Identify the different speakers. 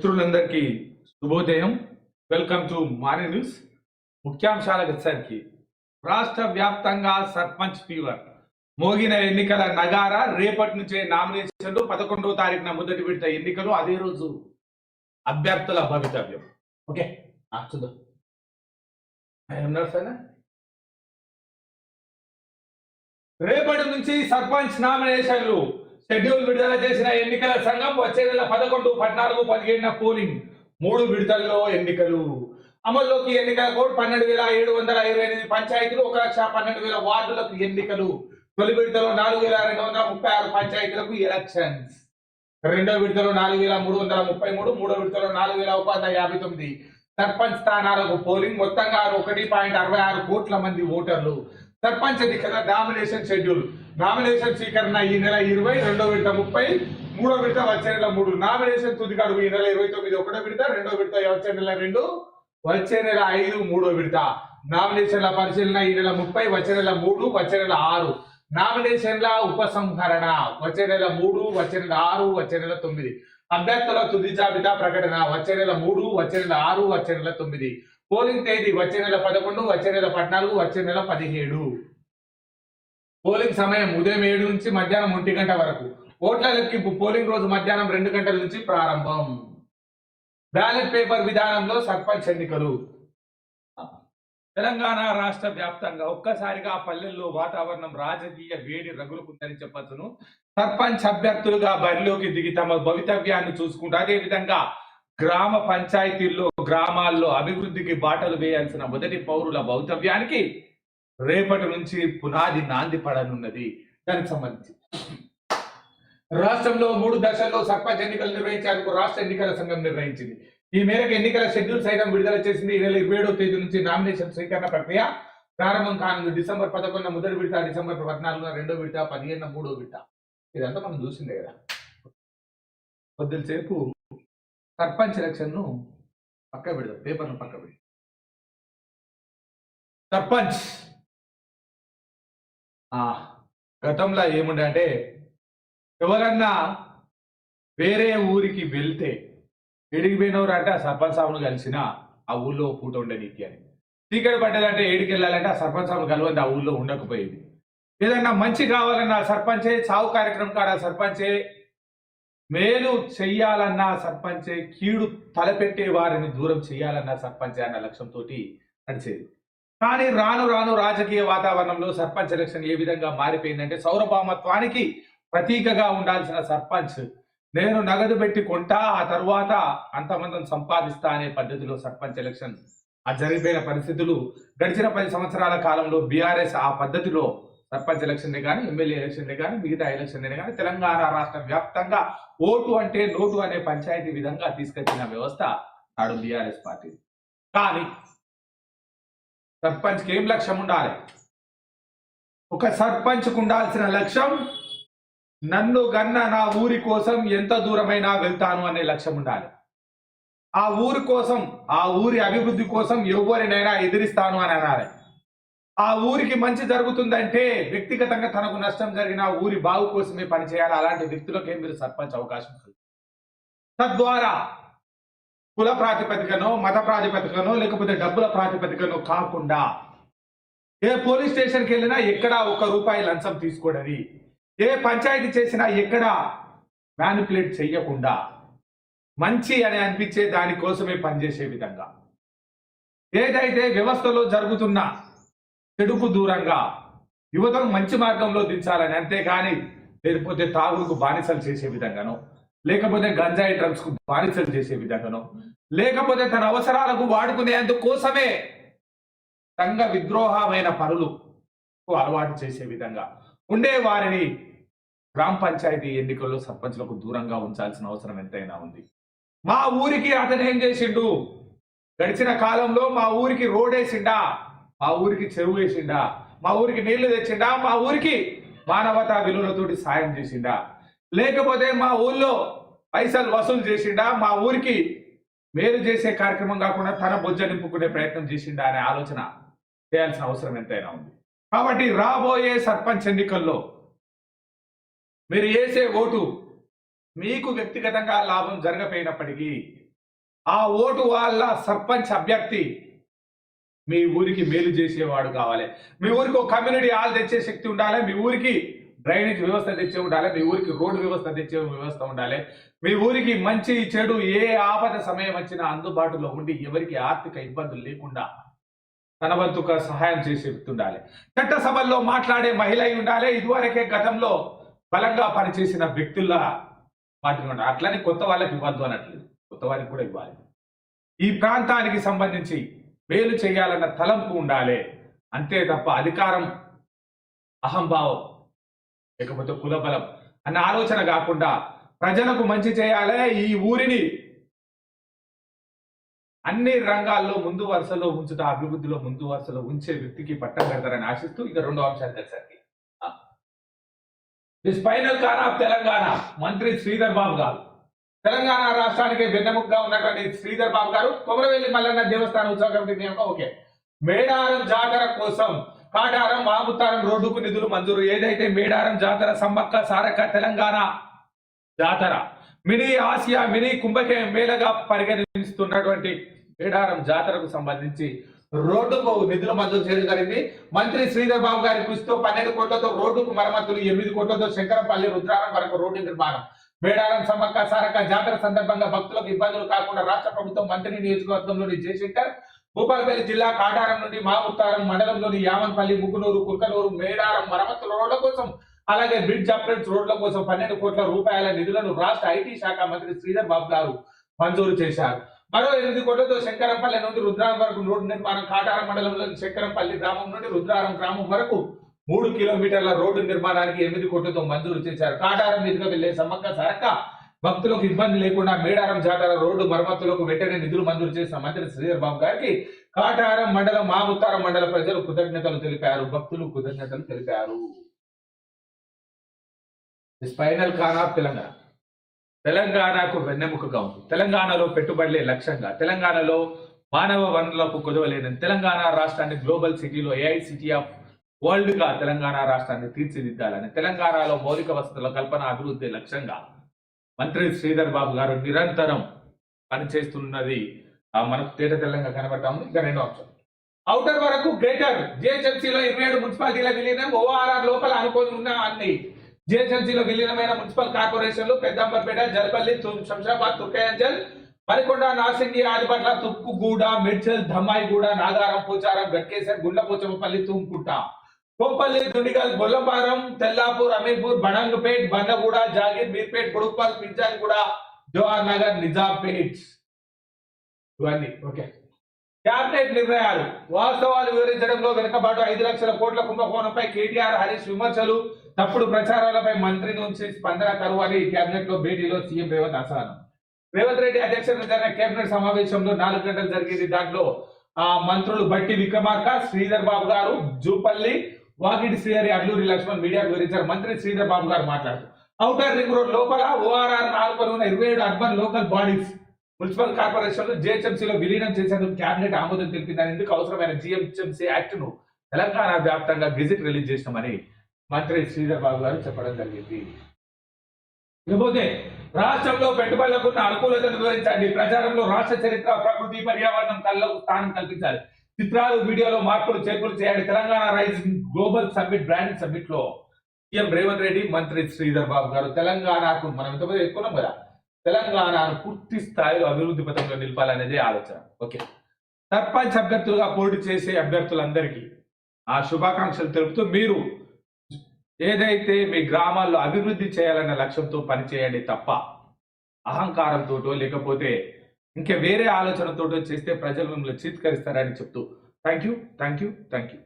Speaker 1: మిత్రులందరికీ శుభోదయం. Welcome to morning news. ముఖ్యాంశాలకు వచ్చేసరికి రాష్ట్ర వ్యాప్తంగా సర్పంచ్ ఫీవర్. మోగిన ఎన్నికల నగార రేపటి నుంచే నామినేషన్లు పదకొండవ తారీఖున మొదటి విడత ఎన్నికలు. అదే రోజు అభ్యర్థుల భవితవ్యం. ఓకే చూద్దాం. ఉన్నారు సార్ రేపటి నుంచి సర్పంచ్ నామినేషన్లు షెడ్యూల్ విడుదల చేసిన ఎన్నికల సంఘం వచ్చే నెల పదకొండు పద్నాలుగు పదిహేడున పోలింగ్. మూడు విడతల్లో ఎన్నికలు. అమల్లోకి ఎన్నికల కోడ్ పన్నెండు వేల ఏడు వందల ఇరవై ఎనిమిది పంచాయతీలు ఒక లక్ష పన్నెండు వేల వార్డులకు ఎన్నికలు. తొలి విడతలో నాలుగు వేల రెండు వందల ముప్పై ఆరు పంచాయతీలకు ఎలక్షన్స్. రెండో విడతలో నాలుగు వేల మూడు వందల ముప్పై మూడు మూడో విడతలో నాలుగు వేల ఒక యాభై తొమ్మిది సర్పంచ్ స్థానాలకు పోలింగ్. మొత్తంగా ఒకటి పాయింట్ అరవై ఆరు కోట్ల మంది ఓటర్లు. సర్పంచ్ ఎన్నికల డామినేషన్ షెడ్యూల్. నామినేషన్ స్వీకరణ ఈ నెల ఇరవై రెండో విడత ముప్పై మూడో విడత వచ్చే నెల మూడు నామినేషన్ తుది గడువు ఈ నెల ఇరవై తొమ్మిది ఒకటో విడత రెండో విడత వచ్చే నెల రెండు వచ్చే నెల ఐదు మూడో విడత నామినేషన్ల పరిశీలన ఈ నెల ముప్పై వచ్చే నెల మూడు వచ్చే నెల ఆరు నామినేషన్ల ఉపసంహరణ వచ్చే నెల మూడు వచ్చే నెల ఆరు వచ్చే నెల తొమ్మిది అభ్యర్థుల తుది జాబితా ప్రకటన వచ్చే నెల మూడు వచ్చే నెల ఆరు వచ్చే నెల తొమ్మిది పోలింగ్ తేదీ వచ్చే నెల పదకొండు వచ్చే నెల పద్నాలుగు వచ్చే నెల పదిహేడు పోలింగ్ సమయం ఉదయం ఏడు నుంచి మధ్యాహ్నం ఒంటి గంట వరకు. ఓట్ల లెక్కింపు పోలింగ్ రోజు మధ్యాహ్నం రెండు గంటల నుంచి ప్రారంభం. బ్యాలెట్ పేపర్ విధానంలో సర్పంచ్ ఎన్నికలు. తెలంగాణ రాష్ట్ర వ్యాప్తంగా ఒక్కసారిగా పల్లెల్లో వాతావరణం రాజకీయ వేడి రగులుకుందని చెప్పచ్చును. సర్పంచ్ అభ్యర్థులుగా బరిలోకి దిగి తమ భవితవ్యాన్ని చూసుకుంటూ అదే విధంగా గ్రామ పంచాయతీల్లో గ్రామాల్లో అభివృద్ధికి బాటలు వేయాల్సిన మొదటి పౌరుల భవితవ్యానికి రేపటి నుంచి పునాది నాంది పడనున్నది. దానికి సంబంధించి రాష్ట్రంలో మూడు దశల్లో సర్పంచ్ ఎన్నికలు నిర్వహించేందుకు రాష్ట్ర ఎన్నికల సంఘం నిర్ణయించింది. ఈ మేరకు ఎన్నికల షెడ్యూల్ సైతం విడుదల చేసింది. ఈ నెల ఇరవై ఏడవ తేదీ నుంచి నామినేషన్ స్వీకరణ ప్రక్రియ ప్రారంభం కానుంది. డిసెంబర్ పదకొండున మొదటి విడత డిసెంబర్ పద్నాలుగున రెండో విడత పదిహేను మూడో విడత. ఇదంతా మనం చూసిందే కదా. కొద్దిసేపు సర్పంచ్ ఎలక్షన్ను పక్క పెడదాం. పేపర్ను పక్క పెడదాం. సర్పంచ్ గతంలో ఏముండే అంటే ఎవరన్నా వేరే ఊరికి వెళ్తే ఎడికి పోయినవారు అంటే ఆ సర్పంచ్ సాబును కలిసిన ఆ ఊళ్ళో పూట ఉండే నీతి అని. చీకటి పడ్డదంటే ఏడికి వెళ్ళాలంటే ఆ సర్పంచ్ సాబును కలవంది ఆ ఊళ్ళో ఉండకపోయేది. ఏదన్నా మంచి కావాలన్నా సర్పంచే సాగు కార్యక్రమం కాడ సర్పంచే మేలు చెయ్యాలన్నా సర్పంచే కీడు తలపెట్టే వారిని దూరం చేయాలన్నా సర్పంచే అన్న లక్ష్యంతో నడిచేది. కానీ రాను రాను రాజకీయ వాతావరణంలో సర్పంచ్ ఎలక్షన్ ఏ విధంగా మారిపోయిందంటే సౌరభామత్వానికి ప్రతీకగా ఉండాల్సిన సర్పంచ్ నేను నగదు పెట్టి కొంటా ఆ తర్వాత అంతమందిని సంపాదిస్తా అనే పద్ధతిలో సర్పంచ్ ఎలక్షన్. ఆ జరిగిపోయిన పరిస్థితులు గడిచిన పది సంవత్సరాల కాలంలో బీఆర్ఎస్ ఆ పద్ధతిలో సర్పంచ్ ఎలక్షన్ కానీ ఎమ్మెల్యే ఎలక్షన్ కానీ మిగతా ఎలక్షన్ కానీ తెలంగాణ రాష్ట్ర వ్యాప్తంగా ఓటు అంటే నోటు అనే పంచాయతీ విధంగా తీసుకొచ్చిన వ్యవస్థ నాడు బీఆర్ఎస్ పార్టీ కానీ సర్పంచ్కి ఏం లక్ష్యం ఉండాలి? ఒక సర్పంచ్కు ఉండాల్సిన లక్ష్యం నన్ను గన్న నా ఊరి కోసం ఎంత దూరమైనా వెళ్తాను అనే లక్ష్యం ఉండాలి. ఆ ఊరి కోసం ఆ ఊరి అభివృద్ధి కోసం ఎవరినైనా ఎదిరిస్తాను అని అనాలి. ఆ ఊరికి మంచి జరుగుతుందంటే వ్యక్తిగతంగా తనకు నష్టం జరిగిన ఊరి బాగు కోసమే పనిచేయాలి. అలాంటి వ్యక్తులకే మీరు సర్పంచ్ అవకాశం కలుగుతుంది తద్వారా కుల ప్రాతిపదికనో మత ప్రాతిపదికనో లేకపోతే డబ్బుల ప్రాతిపదికనో కాకుండా ఏ పోలీస్ స్టేషన్కి వెళ్ళినా ఎక్కడా ఒక్క రూపాయి లంచం తీసుకోడని ఏ పంచాయతీ చేసినా ఎక్కడ మ్యానిపులేట్ చెయ్యకుండా మంచి అని అనిపించే దానికోసమే పనిచేసే విధంగా. ఏదైతే వ్యవస్థలో జరుగుతున్న చెడుకు దూరంగా యువతను మంచి మార్గంలో దించాలని అంతేగాని లేకపోతే తాగుడుకు బానిసలు చేసే విధంగానో లేకపోతే గంజాయి డ్రగ్స్కు బానిసలు చేసే విధంగానో లేకపోతే తన అవసరాలకు వాడుకునేందుకోసమే సంఘ విద్రోహమైన పనులు అలవాటు చేసే విధంగా ఉండే వారిని గ్రామ పంచాయతీ ఎన్నికల్లో సర్పంచ్లకు దూరంగా ఉంచాల్సిన అవసరం ఎంతైనా ఉంది. మా ఊరికి అతను ఏం చేసిండు? గడిచిన కాలంలో మా ఊరికి రోడ్ వేసిండా? మా ఊరికి చెరువు వేసిండా? మా ఊరికి నీళ్ళు తెచ్చిండా? మా ఊరికి మానవతా విలువలతోటి సాయం చేసిండా? లేకపోతే మా ఊళ్ళో పైసలు వసూలు చేసిండా? మా ఊరికి మేలు చేసే కార్యక్రమం కాకుండా తన బొజ్జ నింపుకునే ప్రయత్నం చేసిండా అనే ఆలోచన చేయాల్సిన అవసరం ఎంతైనా ఉంది. కాబట్టి రాబోయే సర్పంచ్ ఎన్నికల్లో మీరు వేసే ఓటు మీకు వ్యక్తిగతంగా లాభం జరగపోయినప్పటికీ ఆ ఓటు వాళ్ళ సర్పంచ్ అభ్యర్థి మీ ఊరికి మేలు చేసేవాడు కావాలి. మీ ఊరికి ఒక కమ్యూనిటీ హాల్ తెచ్చే శక్తి ఉండాలి. మీ ఊరికి డ్రైనేజ్ వ్యవస్థ తెచ్చే ఉండాలి మీ ఊరికి రోడ్డు వ్యవస్థ తెచ్చే వ్యవస్థ ఉండాలి. మీ ఊరికి మంచి చెడు ఏ ఆపద సమయం వచ్చినా అందుబాటులో ఉండి ఎవరికి ఆర్థిక ఇబ్బందులు లేకుండా తన వంతుగా సహాయం చేసి ఉండాలి. చట్టసభల్లో మాట్లాడే మహిళ అయి ఉండాలి. ఇదివరకే గతంలో బలంగా పనిచేసిన వ్యక్తుల వాటిని ఉండాలి. అట్లనే కొత్త వాళ్ళకి ఇవ్వద్దు అనట్లేదు కొత్త వారికి కూడా ఇవ్వాలి. ఈ ప్రాంతానికి సంబంధించి మేలు చేయాలన్న తలంపు ఉండాలి. అంతే తప్ప అధికారం అహంభావం లేకపోతే కులబలం అన్న ఆలోచన కాకుండా ప్రజలకు మంచి చేయాలి ఈ ఊరిని. అన్ని రంగాల్లో ముందు వరుసలో ఉంచుతా అభివృద్ధిలో ముందు వరుసలో ఉంచే వ్యక్తికి పట్టం పెడతారని ఆశిస్తూ ఇక రెండో అంశాలు తెలిసరికి the spinal con of Telangana మంత్రి శ్రీధర్ బాబు గారు. తెలంగాణ రాష్ట్రానికి వెన్నెముకగా ఉన్నటువంటి శ్రీధర్ బాబు గారు కొమరవెల్లి మల్లన్న దేవస్థాన ఉత్సవ కమిటీ ఓకే. మేడారం జాతర కోసం కాటారం మాముతారం రోడ్డుకు నిధులు మంజూరు. ఏదైతే మేడారం జాతర సమ్మక్క సారక్క తెలంగాణ జాతర. మినీ ఆసియా మినీ కుంభకే మేళగా పరిగణిస్తున్నటువంటి మేడారం జాతరకు సంబంధించి రోడ్డుకు నిధులు మంజూరు చేయడం జరిగింది. మంత్రి శ్రీధర్ బాబు గారి కృషితో పన్నెండు కోట్లతో రోడ్డుకు మరమ్మతులు ఎనిమిది కోట్లతో శంకరంపల్లి రుద్రారం వరకు రోడ్డు నిర్మాణం. మేడారం సమ్మక్క సారక్క జాతర సందర్భంగా భక్తులకు ఇబ్బందులు కాకుండా రాష్ట్ర ప్రభుత్వం మంత్రి నియోజకవర్గంలోని జయశంకర్ భూపాలపల్లి జిల్లా కాటారం నుండి మాముత్తారం మండలంలోని యామన్పల్లి ముగ్గునూరు కుర్కనూరు మేడారం మరమ్మతుల రోడ్ల కోసం అలాగే బ్రిడ్జ్ అప్గ్రేడ్స్ రోడ్ల కోసం పన్నెండు కోట్ల రూపాయల నిధులను రాష్ట్ర ఐటీ శాఖ మంత్రి శ్రీధర్ బాబు గారు మంజూరు చేశారు. మరో ఎనిమిది కోట్లతో శంకరంపల్లి నుండి రుద్రారం వరకు రోడ్డు నిర్మాణం కాటారం మండలంలోని శంకరంపల్లి గ్రామం నుండి రుద్రారం గ్రామం వరకు మూడు కిలోమీటర్ల రోడ్డు నిర్మాణానికి ఎనిమిది కోట్లతో మంజూరు చేశారు. కాటారం మీదుగా వెళ్ళే సమ్మక్క సరక్క భక్తులకు ఇబ్బంది లేకుండా మేడారం జాతర రోడ్డు మరమ్మతులకు వెంటనే నిధులు మంజూరు చేసిన మంత్రి శ్రీధర్ బాబు గారికి కాటారం మండలం మాముత్తారం మండల ప్రజలు కృతజ్ఞతలు తెలిపారు. భక్తులు కృతజ్ఞతలు తెలిపారు. స్పైనల్ కాన్ ఆఫ్ తెలంగాణ తెలంగాణకు వెన్నెముకగా ఉంది. తెలంగాణలో పెట్టుబడులే లక్ష్యంగా. తెలంగాణలో మానవ వనరులకు కుదవలేని తెలంగాణ రాష్ట్రాన్ని గ్లోబల్ సిటీలో ఏఐ సిటీ ఆఫ్ వరల్డ్గా తెలంగాణ రాష్ట్రాన్ని తీర్చిదిద్దాలని. తెలంగాణలో మౌలిక వసతుల కల్పన అభివృద్ధి లక్ష్యంగా మంత్రి శ్రీధర్ బాబు గారు నిరంతరం పనిచేస్తున్నది మనకు తేట తెల్లంగా కనబడతా ఉంది ఇంకా రెండో అంశం. అవుటర్ వరకు గ్రేటర్ జిహెచ్ఎంసీలో ఇరవై ఏడు మున్సిపాలిటీల విలీనం ఓఆర్ఆర్ లోపల అనుకోని ఉన్న అన్ని జిహెచ్ఎంసీలో విలీనమైన మున్సిపల్ కార్పొరేషన్లు పెద్దంబర్పేట జలపల్లి తు- శంషాబాద్ తుర్కయాంజల్ మరికొండ నాసింగి ఆదిపట్ల తుక్కుగూడ మిడ్చల్ ధమ్మాయిగూడ నాగారం పోచారం గట్కేసర్ గుండ్లపోచమపల్లి తుమ్కుంట. కోంపల్లి దుండిగల్ బొల్లపారం తెల్లాపూర్ అమీర్పూర్ బడంగపేట్ బండగూడ జాగీర్ మీర్పేట్ కొడుకుపల్ పింఛాన్గూడ జవహర్ నగర్ నిజాంపేట్. ఇవన్నీ ఓకే. క్యాబినెట్ నిర్ణయాలు. వాస్తవాలు వివరించడంలో వెనుకబాటు ఐదు లక్షల కోట్ల కుంభకోణంపై కేటీఆర్ హరీష్ విమర్శలు. తప్పుడు ప్రచారాలపై మంత్రి నుంచి స్పందన కరువని క్యాబినెట్లో భేటీలో సీఎం రేవంత్ అసహనం. రేవంత్ రెడ్డి అధ్యక్షతన జరిగిన కేబినెట్ సమావేశంలో నాలుగు గంటలు జరిగింది దాంట్లో ఆ మంత్రులు బట్టి విక్రమార్క శ్రీధర్ బాబు గారు జూపల్లి వాకిటి శ్రీహరి అడ్లూరి లక్ష్మణ్ మీడియాకు వివరించారు. మంత్రి శ్రీధర్ బాబు గారు మాట్లాడుతూ ఔటర్ రింగ్ రోడ్ లోపల ఓఆర్ఆర్ నాలుగు ఉన్న ఇరవై ఏడు అర్బన్ లోకల్ బాడీస్ మున్సిపల్ కార్పొరేషన్లు జిహెచ్ఎంసీలో విలీనం చేసేందుకు కేబినెట్ ఆమోదం తెలిపిందని ఎందుకు అవసరమైన జిహెచ్ఎంసీ యాక్ట్ను తెలంగాణ వ్యాప్తంగా గెజిట్ రిలీజ్ చేసినామని మంత్రి శ్రీధర్ బాబు గారు చెప్పడం జరిగింది. ఇకపోతే రాష్ట్రంలో పెట్టుబడులకు ఉన్న అనుకూలతను వివరించండి. ప్రచారంలో రాష్ట్ర చరిత్ర ప్రకృతి పర్యావరణం కళ్ళకు స్థానం కల్పించాలి. చిత్రాలు వీడియోలో మార్పులు చేర్పులు చేయాలి Telangana rising global summit brand సమ్మిట్లో CM Revanth Reddy మంత్రి శ్రీధర్ బాబు గారు తెలంగాణకు మనం ఇంతకుముందు ఎక్కున్నాం కదా తెలంగాణను పూర్తి స్థాయిలో అభివృద్ధి పథంలో నిలపాలనేదే ఆలోచన. ఓకే. సర్పంచ్ అభ్యర్థులుగా పోటీ చేసే అభ్యర్థులందరికీ ఆ శుభాకాంక్షలు తెలుపుతూ మీరు ఏదైతే మీ గ్రామాల్లో అభివృద్ధి చేయాలన్న లక్ష్యంతో పనిచేయండి తప్ప అహంకారంతోటో లేకపోతే ఇంకా వేరే ఆలోచనతో చేస్తే ప్రజలు మిమ్మల్ని చీత్కరిస్తారని చెప్తూ. Thank you thank you thank you